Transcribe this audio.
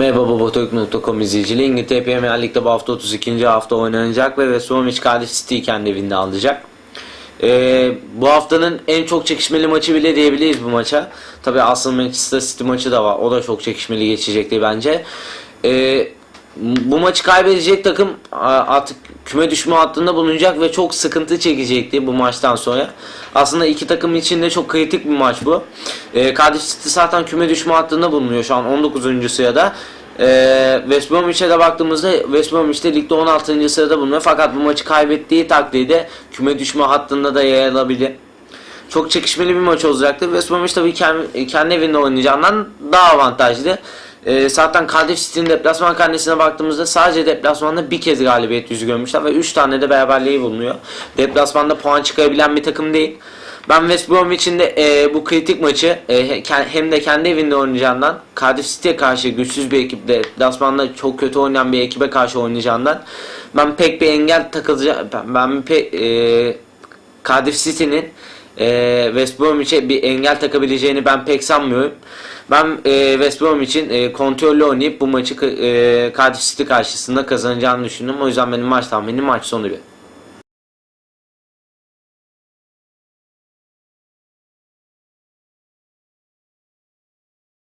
Merhaba Babatok.com izleyicileri. İngiltere Premier Lig'de bu hafta 32. hafta oynanacak ve West Bromwich Cardiff City'yi kendi evinde alacak. Ee, bu haftanın en çok çekişmeli maçı bile diyebiliriz bu maça. Tabi aslında Manchester City maçı da var. O da çok çekişmeli geçecekti bence. Ee, bu maçı kaybedecek takım artık küme düşme hattında bulunacak ve çok sıkıntı çekecekti bu maçtan sonra. Aslında iki takım için de çok kritik bir maç bu. Ee, Cardiff City zaten küme düşme hattında bulunuyor şu an 19. sırada. Ee, West Bromwich'e de baktığımızda West Bromwich de ligde 16. sırada bulunuyor. Fakat bu maçı kaybettiği takdirde küme düşme hattında da yer alabilir. Çok çekişmeli bir maç olacaktır. West Bromwich tabii kendi, kendi evinde oynayacağından daha avantajlı. Ee, zaten Cardiff City'nin deplasman karnesine baktığımızda sadece deplasmanda bir kez galibiyet yüzü görmüşler ve 3 tane de beraberliği bulunuyor. Deplasmanda puan çıkarabilen bir takım değil. Ben West Bromwich'in de e, bu kritik maçı e, he- hem de kendi evinde oynayacağından Cardiff City'ye karşı güçsüz bir ekiple deplasmanda çok kötü oynayan bir ekibe karşı oynayacağından ben pek bir engel takılacak ben, ben pek e, Cardiff City'nin e, West Bromwich'e bir engel takabileceğini ben pek sanmıyorum. Ben e, West Bromwich'in e, kontrollü oynayıp bu maçı e, Cardiff City karşısında kazanacağını düşündüm. O yüzden benim maç tahminim maç sonu bir.